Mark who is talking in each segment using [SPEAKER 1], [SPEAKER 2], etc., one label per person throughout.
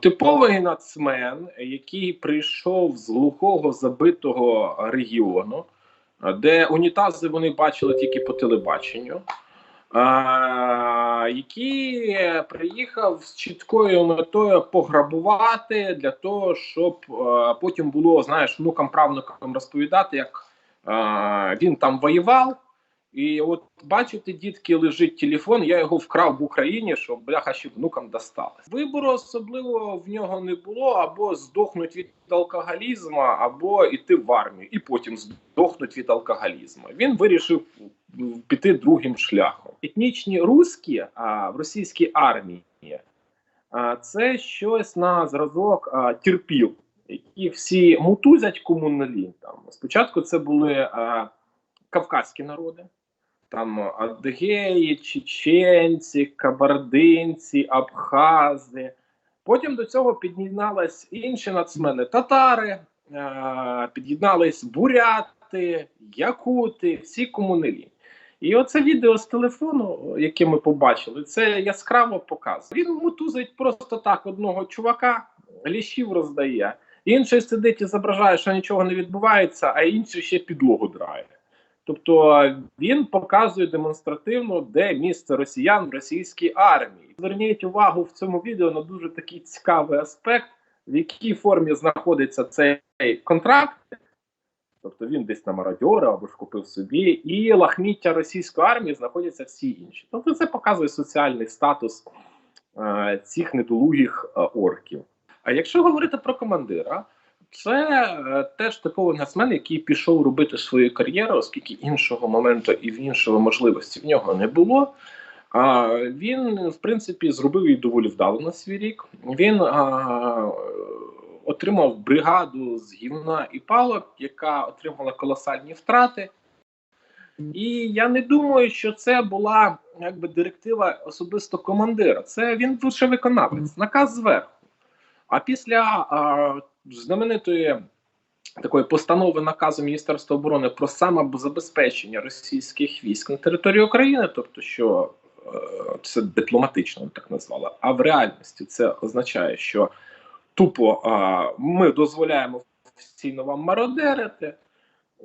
[SPEAKER 1] Типовий нацмен, який прийшов з глухого забитого регіону, де унітази вони бачили тільки по телебаченню, який приїхав з чіткою метою пограбувати для того, щоб потім було, знаєш, внукам правнукам розповідати, як він там воював. І от бачите, дітки, лежить телефон. Я його вкрав в Україні, щоб бляха ще внукам досталось. Вибору особливо в нього не було або здохнуть від алкоголізму, або йти в армію, і потім здохнуть від алкоголізму. Він вирішив піти другим шляхом. Етнічні русські а, в російській армії а, це щось на зразок а, терпіл, які всі мутузять комуналітам. Спочатку це були а, кавказькі народи. Там адгеї, чеченці, кабардинці, абхази. Потім до цього під'єднались інші нацмени татари, е- під'єднались буряти, якути, всі комунелі. І оце відео з телефону, яке ми побачили, це яскраво показує. Він мутузить просто так одного чувака, ліщів роздає. Інший сидить і зображає, що нічого не відбувається, а інший ще підлогу драє. Тобто він показує демонстративно, де місце росіян в російській армії. Зверніть увагу в цьому відео на дуже такий цікавий аспект, в якій формі знаходиться цей контракт. Тобто він десь на мародьори або ж купив собі, і лахміття російської армії знаходяться всі інші. Тобто це показує соціальний статус е, цих недолугих е, орків. А якщо говорити про командира, це е, теж типовий нацмен, який пішов робити свою кар'єру, оскільки іншого моменту і в іншого можливості в нього не було. А він, в принципі, зробив її доволі вдало на свій рік. Він а, отримав бригаду з гівна і палок, яка отримала колосальні втрати. І я не думаю, що це була якби директива особисто командира. Це він лише виконавець, наказ зверху. А після а, знаменитої такої постанови наказу Міністерства оборони про самозабезпечення російських військ на території України, тобто, що е, це дипломатично так назвали, а в реальності це означає, що тупо а, ми дозволяємо офіційно вам мародерити.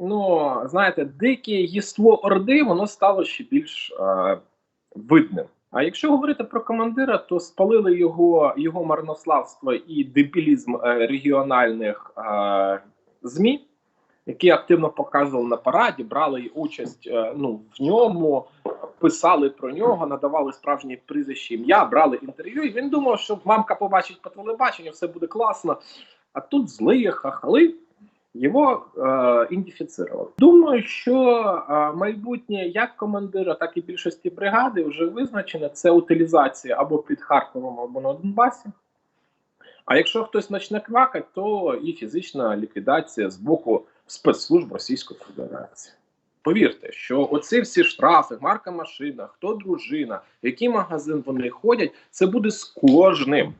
[SPEAKER 1] Ну, знаєте, дике єство Орди, воно стало ще більш е, видним. А якщо говорити про командира, то спалили його його марнославство і дебілізм е, регіональних е, ЗМІ, які активно показували на параді, брали участь е, ну, в ньому, писали про нього, надавали справжні прізвища ім'я, брали інтерв'ю. І він думав, що мамка побачить по телебаченню, все буде класно. А тут злиє хахали його е, ідентифіцировали. Думаю, що е, майбутнє як командира, так і більшості бригади вже визначене це утилізація або під Харковом, або на Донбасі. А якщо хтось почне квакати, то і фізична ліквідація з боку спецслужб Російської Федерації. Повірте, що оці всі штрафи, марка машина, хто дружина, в який магазин вони ходять, це буде з кожним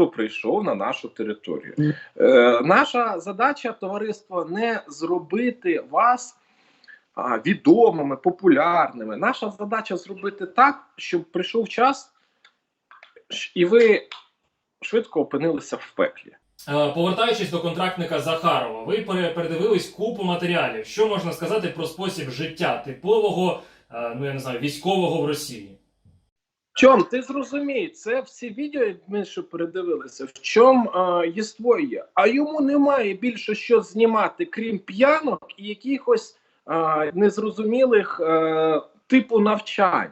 [SPEAKER 1] хто прийшов на нашу територію. Е, наша задача товариство не зробити вас а, відомими, популярними. Наша задача зробити так, щоб прийшов час, і ви швидко опинилися в пеклі.
[SPEAKER 2] Е, Повертаючись до контрактника Захарова, ви передивились купу матеріалів. Що можна сказати про спосіб життя типового, е, ну я не знаю, військового в Росії?
[SPEAKER 1] Чом ти зрозумій, це всі відео, як ми що передивилися, в чому єство є. А йому немає більше що знімати, крім п'янок і якихось е, незрозумілих е, типу навчань.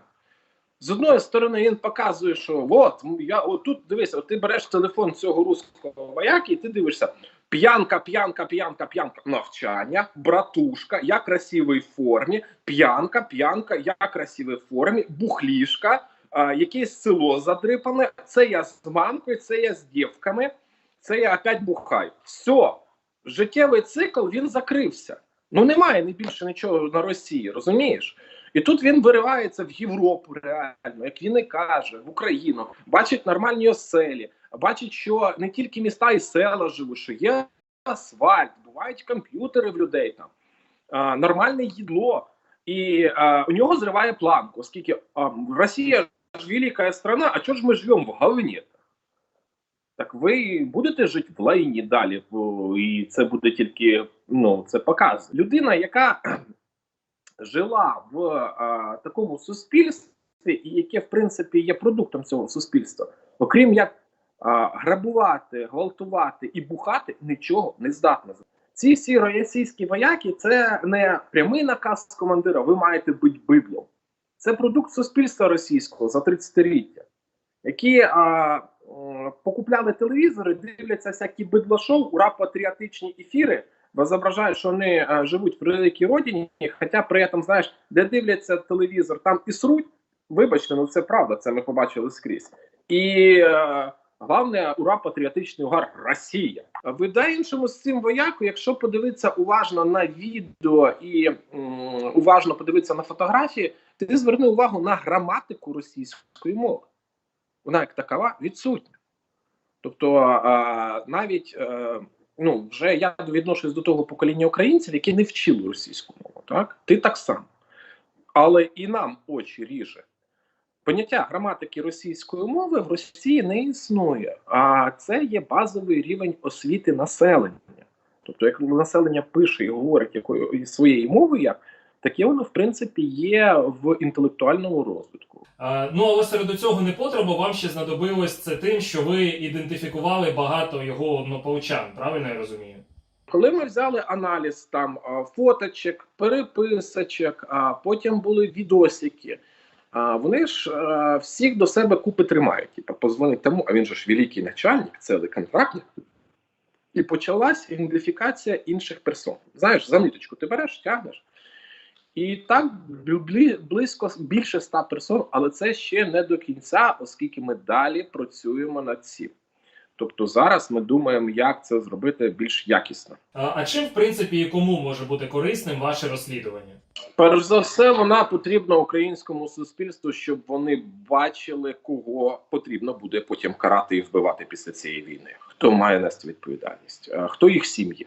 [SPEAKER 1] З одної сторони, він показує, що от я отут дивися, от ти береш телефон цього руського вояки, і ти дивишся. П'янка, п'янка, п'янка, п'янка, навчання, братушка, я красивий в формі, п'янка, п'янка, я красивий в формі, бухлішка, якесь село задрипане, це я з мамкою, це я з дівками, це я опять бухаю. Все, життєвий цикл він закрився. Ну немає не більше нічого на Росії, розумієш? І тут він виривається в Європу реально, як він і каже, в Україну, бачить нормальні оселі, бачить, що не тільки міста і села живуть, що є асфальт, бувають комп'ютери в людей там, а, нормальне їдло. І а, у нього зриває планку, оскільки а, Росія ж велика страна, а чого ж ми живемо в говні? Так ви будете жити в лайні далі, і це буде тільки ну це показ. Людина, яка жила в а, такому суспільстві, і яке в принципі є продуктом цього суспільства, окрім як а, грабувати, гвалтувати і бухати, нічого не здатна. Ці всі російські вояки це не прямий наказ командира. Ви маєте бути библом. Це продукт суспільства російського за 30-ліття, які а, м, покупляли телевізори, дивляться всякі бидлошоу, ура патріотичні ефіри, бо зображають, що вони а, живуть в великій родині, хоча при этом, знаєш, де дивляться телевізор, там і сруть. Вибачте, ну це правда, це ми побачили скрізь. І е, головне, ура, патріотичний угар Росія. А ви да іншому з цим вояку, якщо подивитися уважно на відео і м, уважно подивитися на фотографії, ти зверни увагу на граматику російської мови. Вона як такова відсутня. Тобто а, навіть е, ну, вже я відношусь до того покоління українців, які не вчили російську мову. Так? Ти так само. Але і нам очі ріже. Поняття граматики російської мови в Росії не існує, а це є базовий рівень освіти населення. Тобто, як населення пише і говорить якою своєю мовою, як таке воно в принципі є в інтелектуальному розвитку.
[SPEAKER 2] Е, Ну але серед цього непотребу вам ще знадобилось це тим, що ви ідентифікували багато його однополчан. Правильно я розумію?
[SPEAKER 1] Коли ми взяли аналіз там а, фоточок, переписочок, а потім були відосики. А вони ж а, всіх до себе купи тримають. Типа позвонить тому, а він же ж великий начальник, це контрактник. І почалась ідентифікація інших персон. Знаєш, за ниточку ти береш, тягнеш. І так близько більше ста персон, але це ще не до кінця, оскільки ми далі працюємо над цим. Тобто зараз ми думаємо, як це зробити більш якісно.
[SPEAKER 2] А, а чим, в принципі, і кому може бути корисним ваше розслідування?
[SPEAKER 1] Перш за все, вона потрібна українському суспільству, щоб вони бачили, кого потрібно буде потім карати і вбивати після цієї війни. Хто має нести відповідальність, хто їх сім'ї,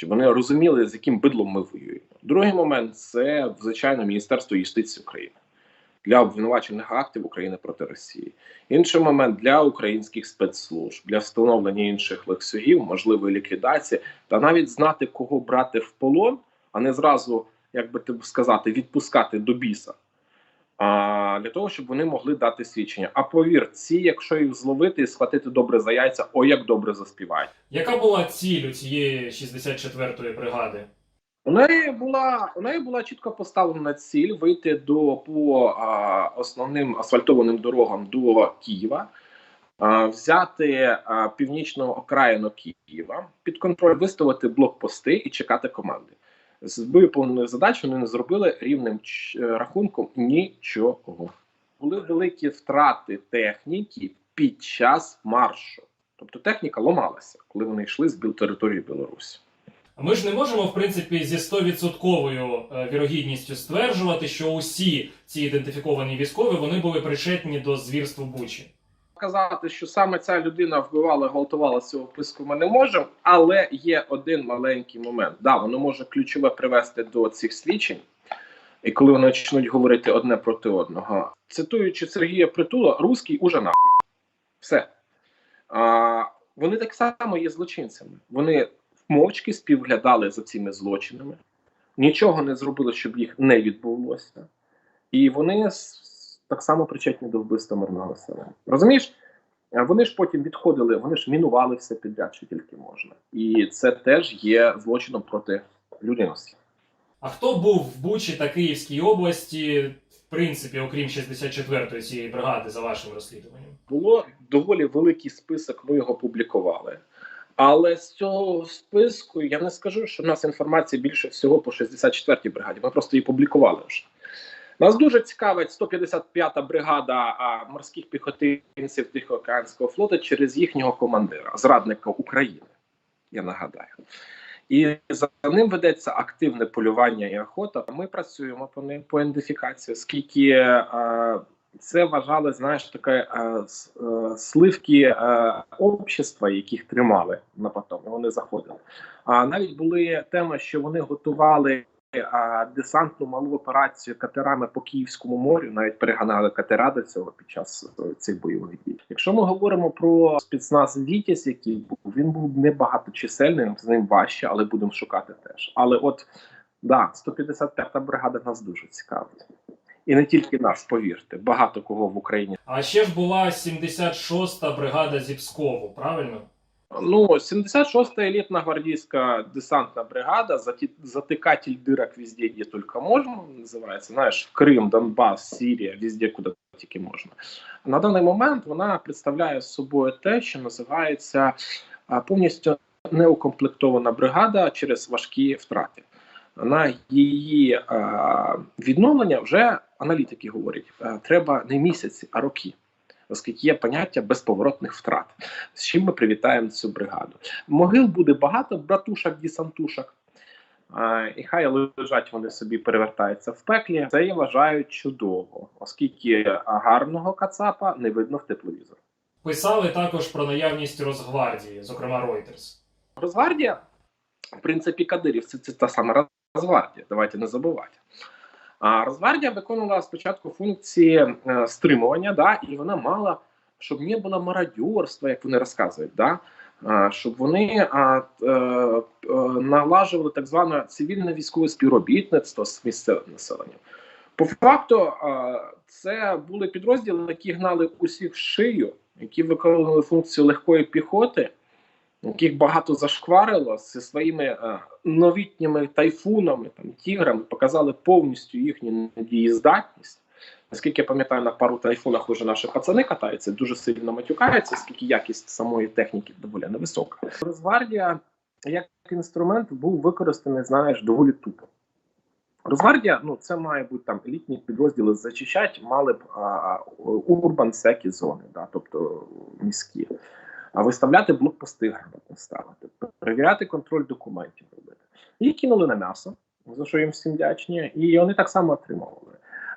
[SPEAKER 1] щоб вони розуміли, з яким бидлом ми воюємо. Другий момент це звичайно Міністерство юстиції України для обвинувачених актів України проти Росії. Інший момент для українських спецслужб, для встановлення інших лексогів, можливої ліквідації, та навіть знати, кого брати в полон, а не зразу, як би ти сказати, відпускати до біса. А, для того, щоб вони могли дати свідчення. А повір, ці, якщо їх зловити і схватити добре за яйця, о як добре заспівають.
[SPEAKER 2] Яка була ціль у цієї 64-ї бригади?
[SPEAKER 1] У неї була у неї була чітко поставлена ціль вийти до по а, основним асфальтованим дорогам до Києва, а, взяти а, північну окраїну Києва під контроль, виставити блокпости і чекати команди. З виповненої задачі вони не зробили рівним рахунком нічого. Були великі втрати техніки під час маршу. Тобто техніка ломалася, коли вони йшли з біл території Білорусі.
[SPEAKER 2] Ми ж не можемо, в принципі, зі 100% е, вірогідністю стверджувати, що усі ці ідентифіковані військові вони були причетні до звірств у Бучі.
[SPEAKER 1] Казати, що саме ця людина вбивала, гвалтувала цього списку, ми не можемо, але є один маленький момент. Да, воно може ключове привести до цих свідчень, і коли вони почнуть говорити одне проти одного. Цитуючи Сергія Притула, русський уже нахуй. Все. А, вони так само є злочинцями. Вони мовчки співглядали за цими злочинами, нічого не зробили, щоб їх не відбулося. І вони так само причетні до вбивства мирного населення. Розумієш? Вони ж потім відходили, вони ж мінували все підряд, що тільки можна. І це теж є злочином проти людяності.
[SPEAKER 2] А хто був в Бучі та Київській області, в принципі, окрім 64-ї цієї бригади, за вашим розслідуванням?
[SPEAKER 1] Було доволі великий список, ми його публікували. Але з цього списку я не скажу, що в нас інформації більше всього по 64-й бригаді. Ми просто її публікували вже. Нас дуже цікавить 155-та бригада морських піхотинців Тихоокеанського флоту через їхнього командира, зрадника України. Я нагадаю. І за ним ведеться активне полювання і охота. Ми працюємо по ним по ідентифікації, оскільки е, це вважали, знаєш, таке е, е, сливки е, общества, яких тримали на потом. Вони заходили. А навіть були теми, що вони готували десантну малу операцію катерами по Київському морю, навіть переганали катера до цього під час е, цих бойових дій. Якщо ми говоримо про спецназ Вітязь, який був, він був небагаточисельним, з ним важче, але будемо шукати теж. Але от да, 155-та бригада нас дуже цікавить. І не тільки нас, повірте, багато кого в Україні.
[SPEAKER 2] А ще ж була 76-та бригада Зіпскову, правильно?
[SPEAKER 1] Ну, 76-я елітна гвардійська десантна бригада, затикатель дырок везде, где только можно, називається. Знаєш, Крим, Донбас, Сірія, везде, куди тільки можна. На даний момент вона представляє собою те, що називається повністю неукомплектована бригада через важкі втрати. На її відновлення вже аналітики говорять, треба не місяці, а роки. Оскільки є поняття безповоротних втрат, з чим ми привітаємо цю бригаду. Могил буде багато, братушок, десантушок. А, і хай лежать вони собі перевертаються в пеклі. Це я вважаю чудово, оскільки гарного кацапа не видно в тепловізор.
[SPEAKER 2] Писали також про наявність Росгвардії, зокрема Reuters.
[SPEAKER 1] Росгвардія, в принципі, кадирівці це та сама Росгвардія, давайте не забувати. А Росгвардія виконувала спочатку функції е, стримування, да, і вона мала, щоб не було мародьорства, як вони розказують, да, щоб вони е, е, налажували так зване цивільне військове співробітництво з місцевим населенням. По факту, це були підрозділи, які гнали усіх в шию, які виконували функцію легкої піхоти яких багато зашкварило зі своїми е, новітніми тайфунами, там тіграми, показали повністю їхню недієздатність. Наскільки я пам'ятаю, на пару тайфунах уже наші пацани катаються, дуже сильно матюкаються, оскільки якість самої техніки доволі невисока. Росгвардія як інструмент був використаний, знаєш, доволі тупо. Росгвардія, ну це має бути там елітні підрозділи зачищать, мали б а, урбан секі зони, да, тобто міські а виставляти блокпости грамотно ставити, перевіряти контроль документів робити. Їх кинули на м'ясо, за що їм всім вдячні, і вони так само отримували.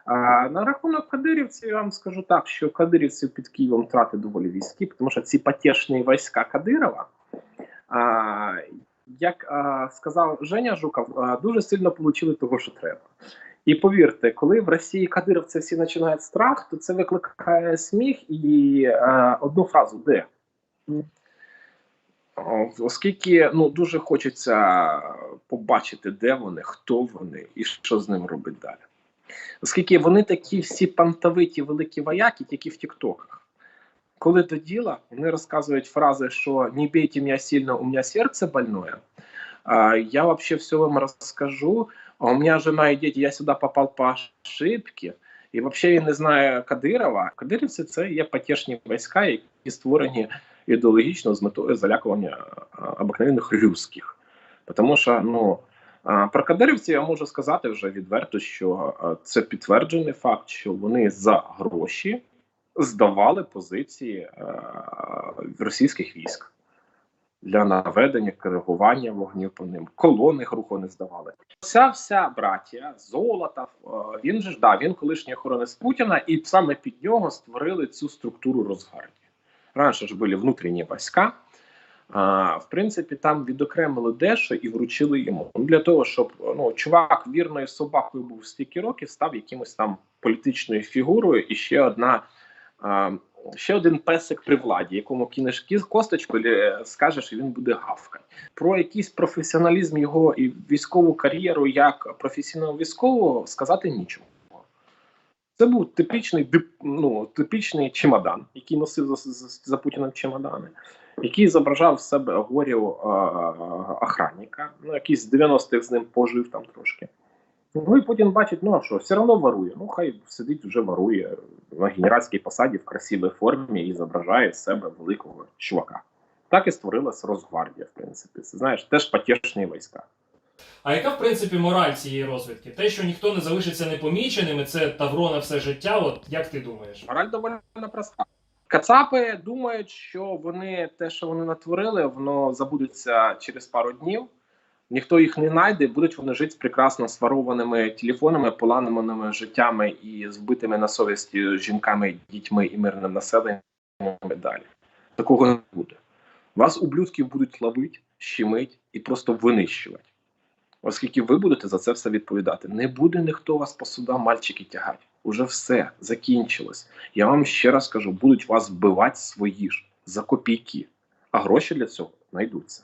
[SPEAKER 1] А на рахунок кадирівців я вам скажу так, що кадирівців під Києвом втрати доволі війські, тому що ці потішні війська Кадирова, а, як а, сказав Женя Жуков, а, дуже сильно отримали того, що треба. І повірте, коли в Росії кадировці всі починають страх, то це викликає сміх і а, одну фразу де. Оскільки ну дуже хочеться побачити, де вони, хто вони і що з ним робить далі. Оскільки вони такі всі пантовиті великі вояки, тільки в Тіктоках. Коли до діла, вони розказують фрази, що не бейте мене сильно, у мене серце больное. Я вообще все вам розкажу. А у мене жена і діти, я сюди попав по ошибці. І взагалі він не знає Кадирова. Кадирівці це є потішні війська, які створені ідеологічно з метою залякування а, обикновених русських. Тому що ну а, про кадирівців я можу сказати вже відверто, що це підтверджений факт, що вони за гроші здавали позиції російських військ для наведення коригування вогню по ним. Колони руху не здавали. Вся вся братія Золотов, він же ж да, він колишній охоронець Путіна, і саме під нього створили цю структуру Росгвардії. Раніше ж були внутрішні війська. А, в принципі, там відокремили дещо і вручили йому. Ну, Для того, щоб ну, чувак вірною собакою був стільки років, став якимось там політичною фігурою, і ще одна. А, Ще один песик при владі, якому кинеш косточку, скажеш, і він буде гавкати. Про якийсь професіоналізм його і військову кар'єру як професійного військового сказати нічого. Це був типічний ну, типічний чемодан, який носив за, за, за Путіним чемодани, який зображав в себе горів охранника, ну, який з 90-х з ним пожив там трошки. Ну і Путін бачить, ну а що, все одно ворує. Ну, хай сидить, вже ворує на генеральській посаді в красивій формі і зображає себе великого чувака. Так і створилась Росгвардія, в принципі. Це знаєш, теж потішні війська.
[SPEAKER 2] А яка в принципі мораль цієї розвідки? Те, що ніхто не залишиться непоміченим, і це тавро на все життя. От як ти думаєш?
[SPEAKER 1] Мораль доволі проста. Кацапи думають, що вони те, що вони натворили, воно забудеться через пару днів. Ніхто їх не знайде, будуть вони жити з прекрасно сварованими телефонами, поламаними життями і збитими на совісті жінками, дітьми і мирним населенням. і Далі такого не буде. Вас ублюдків будуть ловити, щемить і просто винищувати. Оскільки ви будете за це все відповідати. Не буде ніхто вас по судам мальчики тягати. Уже все закінчилось. Я вам ще раз кажу, будуть вас вбивати свої ж за копійки, а гроші для цього знайдуться.